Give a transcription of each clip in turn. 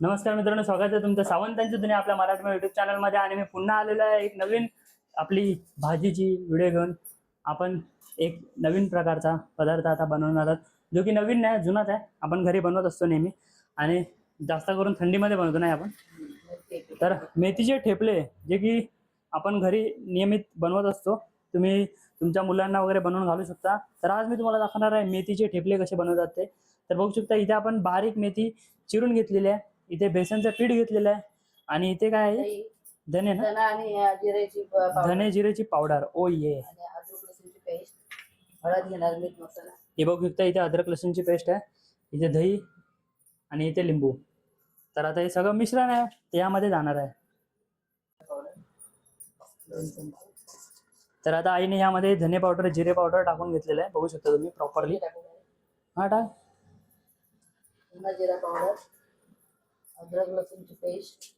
नमस्कार मित्रांनो स्वागत आहे तुमचं सावंतांची दुनिया आपल्या मराठी युट्यूब चॅनलमध्ये आणि मी पुन्हा आलेलो आहे एक नवीन आपली भाजीची व्हिडिओ घेऊन. आपण एक नवीन प्रकारचा पदार्थ आता बनवणार आहोत जो की नवीन नाही जुनाच आहे. आपण घरी बनवत असतो नेहमी. आणि जास्त करून थंडीमध्ये बनवतो नाही आपण? तर मेथीचे ठेपले जे की आपण घरी नियमित बनवत असतो. तुम्ही तुमच्या मुलांना वगैरे बनवून घालू शकता. तर आज मी तुम्हाला दाखवणार आहे मेथीचे ठेपले कसे बनवतात ते. तर बघू शकता इथे आपण बारीक मेथी चिरून घेतलेली आहे. इथे बेसनचं पीठ घेतलेलं आहे. आणि इथे काय आहे? धने ना? धना आणि अ, जिऱ्याची प- पावडर. धने जिरेची पावडर. ओ ये. आणि अद्रक लसूणची पेस्ट. हळद घेणार मीठ मसाला. हे बघू शकता इथे अद्रक लसूणची पेस्ट आहे. इथे दही आणि इथे लिंबू. तर आता हे सगळं मिश्रण आहे. ते यामध्ये जाणार आहे. पावडर. तर आता आईने यामध्ये धने पावडर जिरे पावडर टाकून घेतलेलं आहे. बघू शकता तुम्ही प्रॉपरली. हा टाक. जिरा पावडर. अद्रक लसूणची पेस्ट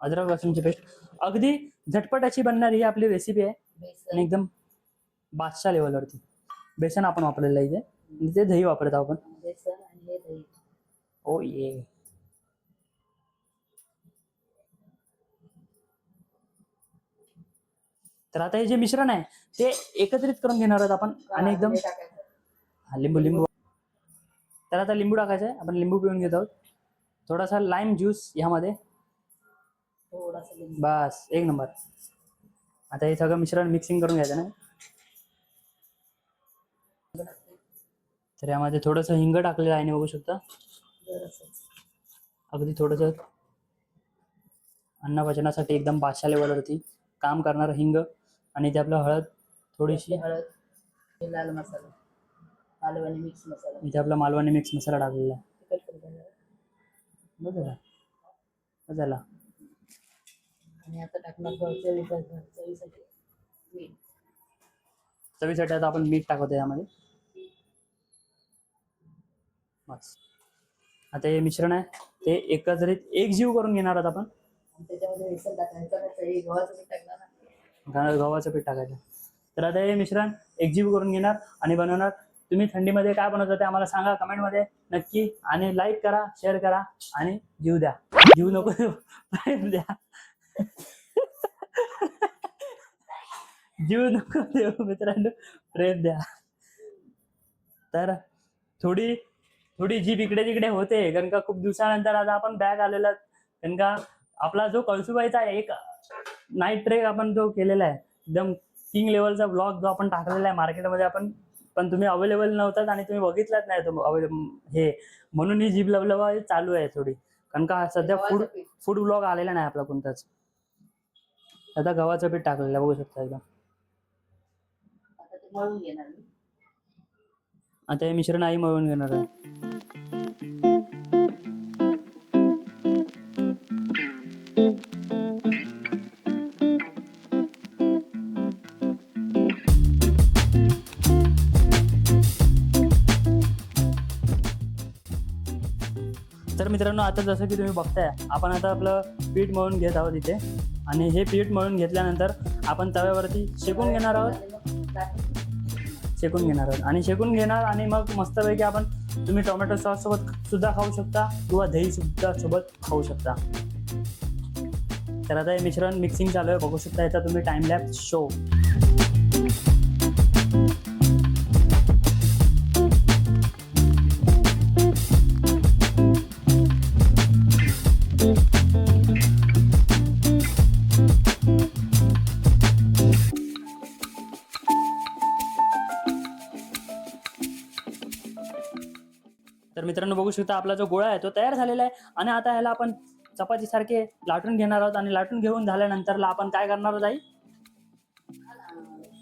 अद्रक लसूणची पेस्ट अगदी झटपट अशी बनणारी ही आपली रेसिपी आहे. आणि एकदम बादशा लेवलवरती बेसन आपण वापरलेलं आहे इथे. आणि इथे दही वापरत आहोत आपण. बेसन आणि हे दही. ओ ये तर आता हे जे मिश्रण आहे ते एकत्रित करून घेणार आहोत आपण आणि एकदम हे टाकायचं. हा, लिंबू लिंबू. तर आता लिंबू टाकायचं आहे. आपण लिंबू पिऊन घेत आहोत. थोडासा लाईम ज्यूस ह्यामध्ये. थोडासा बस एक नंबर. आता हे सगळं मिश्रण मिक्सिंग करून घ्यायचं ना. तर यामध्ये थोडंसं हिंग टाकलेलं आहे बघू शकता. अगदी थोडंसं अन्नपचनासाठी एकदम बादशा लेवलवरती काम करणारं हिंग आणि ते आपलं हळद थोडीशी. हळद लाल मसाला मालवणी मिक्स मसाला. इथे आपला मालवणी मिक्स मसाला टाकलेला आहे. बघ झाला. आणि आता टाकणार चवी चवीसाठी मीठ. चवीसाठी आता आपण मीठ टाकतो यामध्ये. बस. आता हे मिश्रण आहे. ते एकत्रित एक जीव करून घेणार आहोत आपण. त्याच्यामध्ये बेसन टाकायचं टाकायचं गव्हाचं पीठ टाकणार ना. गव्हा- गव्हाचं पीठ टाकायचं. तर आता हे मिश्रण एकजीव करून घेणार आणि बनवणार. तुम्ही थंडीमध्ये काय बनवता ते आम्हाला सांगा कमेंटमध्ये नक्की. आणि लाईक करा शेअर करा आणि जीव द्या. जीव नको प्रेम द्या. जीव नको देऊ मित्रांनो. प्रेम द्या. तर थोडी थोडी जीप इकडे तिकडे होते. कारण का खूप दिवसानंतर आता आपण बॅग आलेला कारण का आपला जो कळसुबाईचा एक नाईट ट्रेक आपण जो केलेला आहे एकदम किंग लेवलचा ब्लॉग जो आपण टाकलेला आहे मार्केटमध्ये आपण पण तुम्ही अवेलेबल नव्हतात आणि तुम्ही बघितलाच नाही तो हे म्हणून ही जीभ लवलवा चालू आहे थोडी. कारण का सध्या फूड फूड ब्लॉग आलेला नाही आपला कोणताच. आता गव्हाचं पीठ टाकलेलं बघू शकता एकदम. आता हे मिश्रण आई मळून घेणार आहे. मित्रांनो आता जसं की तुम्ही बघताय आपण आता आपलं पीठ मळून घेत आहोत इथे. आणि हे पीठ मळून घेतल्यानंतर आपण तव्यावरती शेकून घेणार आहोत. शेकून घेणार आहोत. आणि शेकून घेणार आणि मग मस्तपैकी आपण तुम्ही टोमॅटो सॉस सोबत सुद्धा खाऊ शकता किंवा दही सुद्धा सोबत खाऊ शकता. तर आता हे मिश्रण मिक्सिंग चालू आहे. बघू शकता याचा तुम्ही टाइम लॅप शो मित्रांनो बघू शकता आपला जो गोळा आहे तो तयार झालेला आहे. आणि आता ह्याला आपण चपातीसारखे लाटून घेणार आहोत आणि लाटून घेऊन झाल्यानंतरला आपण काय करणार आहोत आई?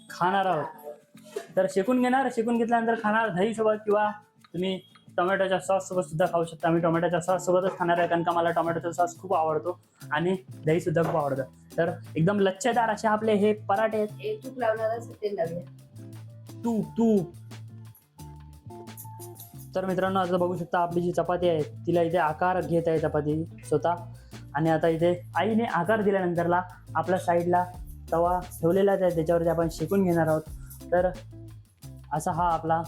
खाणार आहोत. तर शेकून घेणार शेकून घेतल्यानंतर खाणार दही सोबत किंवा तुम्ही टोमॅटोच्या सॉस सोबत सुद्धा खाऊ शकता. मी टोमॅटोच्या सॉस सोबतच खाणार आहे कारण का मला टोमॅटोचा सॉस खूप आवडतो आणि दही सुद्धा खूप आवडतं. तर एकदम लच्छेदार असे आपले हे पराठे आहेत. तूप लावणार आहे तेल लावूया. तू तू तर मित्रांनो आता बघू शकता आपली जी चपाती आहे तिला इथे आकार घेत आहे चपाती स्वतः. आणि आता इथे आईने आकार दिल्यानंतरला आपल्या साईडला तवा ठेवलेलाच आहे त्याच्यावरती आपण शेकून घेणार आहोत. तर असा हा आपला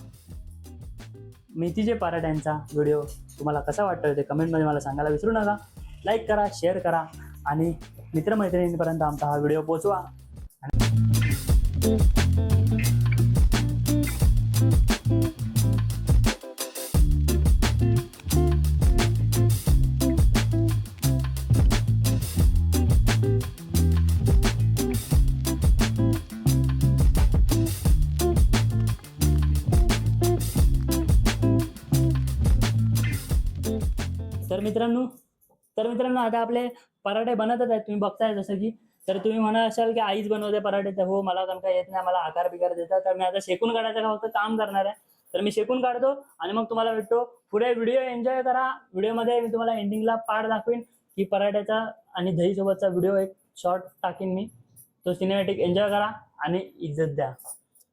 मेथीचे पराठ्यांचा व्हिडिओ तुम्हाला कसा वाटतोय ते कमेंटमध्ये मला सांगायला विसरू नका. लाईक करा शेअर करा आणि मित्रमैत्रिणींपर्यंत आमचा हा व्हिडिओ पोचवा मित्रांनो तर मित्रांनो आता आपले पराठे बनतच आहेत. तुम्ही बघताय जसं की तर तुम्ही म्हणा असाल की आईच बनवते पराठे तर हो मला काय येत नाही. मला आकार बिकार देतात. तर मी आता शेकून काढायचं फक्त काम करणार आहे? तर मी शेकून काढतो आणि मग तुम्हाला भेटतो. पुढे व्हिडिओ एन्जॉय करा. व्हिडिओमध्ये मी तुम्हाला एंडिंगला पाठ दाखवीन की पराठ्याचा आणि दही सोबतचा व्हिडिओ एक शॉर्ट टाकीन मी. तो सिनेमॅटिक एन्जॉय करा आणि इज्जत द्या.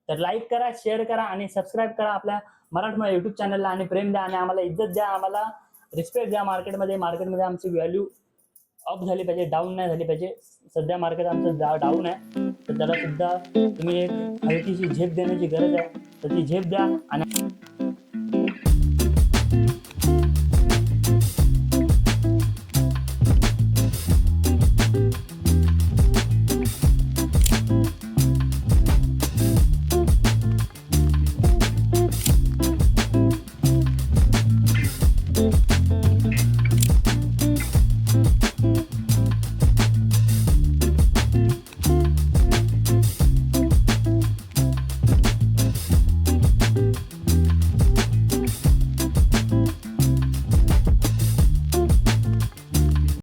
तर लाईक करा शेअर करा आणि सबस्क्राईब करा आपल्या मराठमोळ्या युट्यूब चॅनलला आणि प्रेम द्या आणि आम्हाला इज्जत द्या. आम्हाला रिस्पेक्ट द्या मार्केटमध्ये. मार्केटमध्ये आमची व्हॅल्यू अप झाली पाहिजे डाऊन नाही झाली पाहिजे. सध्या मार्केट आमचं डाऊन आहे. तर त्याला सुद्धा तुम्ही एक हलकीशी झेप देण्याची गरज आहे. तर ती झेप द्या आणि